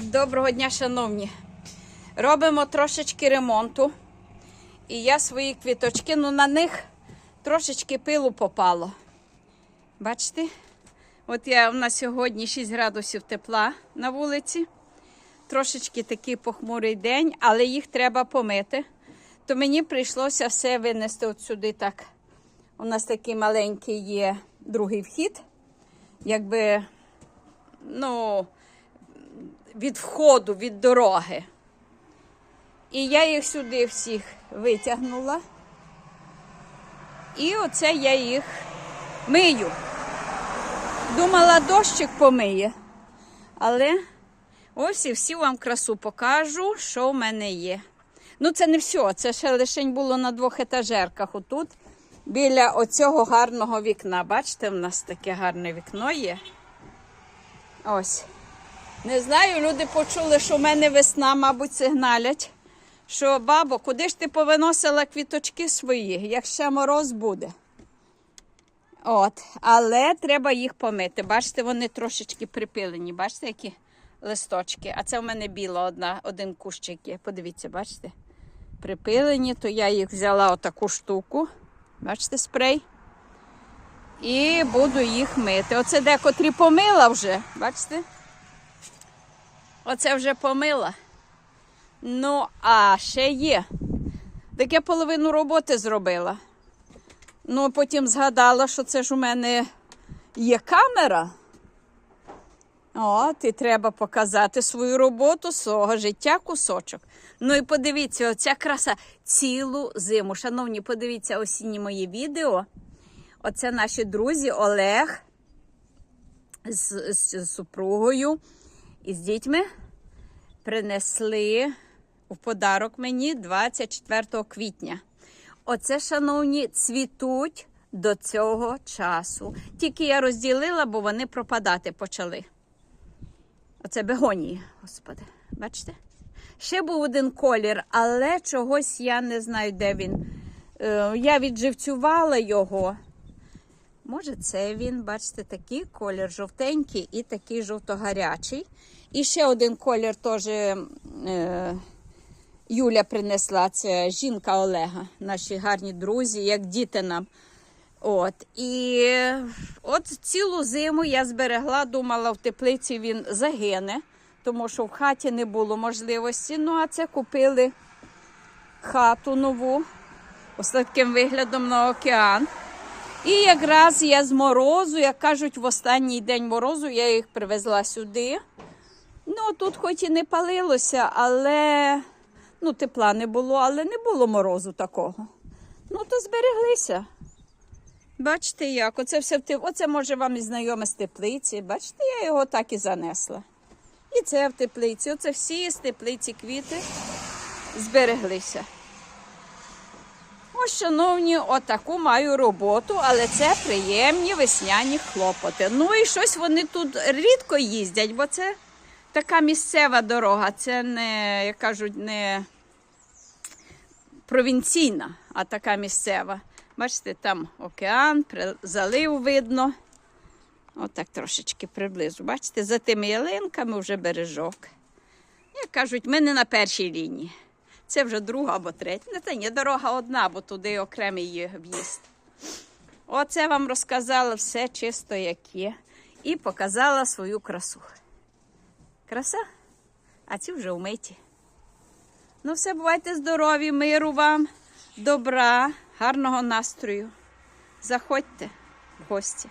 Доброго дня, шановні. Робимо трошечки ремонту. І я свої квіточки, ну на них трошечки пилу попало. Бачите? От я у нас сьогодні 6 градусів тепла на вулиці. Трошечки такий похмурий день, але їх треба помити. То мені прийшлося все винести от сюди так. У нас такий маленький є другий вхід. Якби, ну, від входу, від дороги. І я їх сюди всіх витягнула. І оце я їх мию. Думала, дощик помиє. Але ось і всі вам красу покажу, що в мене є. Ну, це не все, це ще лишень було на двох етажерках. Отут, біля оцього гарного вікна. Бачите, в нас таке гарне вікно є. Ось. Не знаю, люди почули, що в мене весна, мабуть, сигналять. Що, бабо, куди ж ти повиносила квіточки свої, як ще мороз буде? От, але треба їх помити. Бачите, вони трошечки припилені. Бачите, які листочки. А це в мене біла одна, один кущик є. Подивіться, бачите? Припилені, то я їх взяла отаку штуку. Бачите, спрей. І буду їх мити. Оце декотрі помила вже, бачите? Оце вже помила. Ну, а ще є. Так я половину роботи зробила. Ну, потім згадала, що це ж у мене є камера. От, і треба показати свою роботу, свого життя кусочок. Ну і подивіться, оця краса цілу зиму. Шановні, подивіться осінні мої відео. Оце наші друзі Олег з, з супругою і з дітьми принесли в подарок мені 24 квітня. Оце, шановні, цвітуть до цього часу. Тільки я розділила, бо вони пропадати почали. Оце бегонії, господи. Бачите? Ще був один колір, але чогось я не знаю, де він. Е, Я відживцювала його. Може, це він, бачите, такий колір жовтенький і такий жовто-гарячий. І ще один колір теж е, Юля принесла. Це жінка Олега, наші гарні друзі, як діти нам. От. І от цілу зиму я зберегла, думала, в теплиці він загине, тому що в хаті не було можливості. Ну, а це купили хату нову з таким виглядом на океан. І якраз я з морозу, як кажуть, в останній день морозу я їх привезла сюди. Ну, тут хоч і не палилося, але ну, тепла не було, але не було морозу такого. Ну, то збереглися. Бачите, як? Оце все в теп... Оце може вам і знайоме з теплиці. Бачите, я його так і занесла. І це в теплиці. Оце всі з теплиці квіти збереглися. Ось, шановні, отаку маю роботу, але це приємні весняні хлопоти. Ну і щось вони тут рідко їздять, бо це така місцева дорога. Це не, як кажуть, не провінційна, а така місцева. Бачите, там океан, залив видно. Отак трошечки приблизу. Бачите, за тими ялинками вже бережок. Як кажуть, ми не на першій лінії. Це вже друга або третя. Не та ні, дорога одна, бо туди окремий в'їзд. Оце вам розказала все чисто, як є. І показала свою красу. Краса? А ці вже вмиті. Ну, все, бувайте здорові, миру вам, добра, гарного настрою. Заходьте в гості.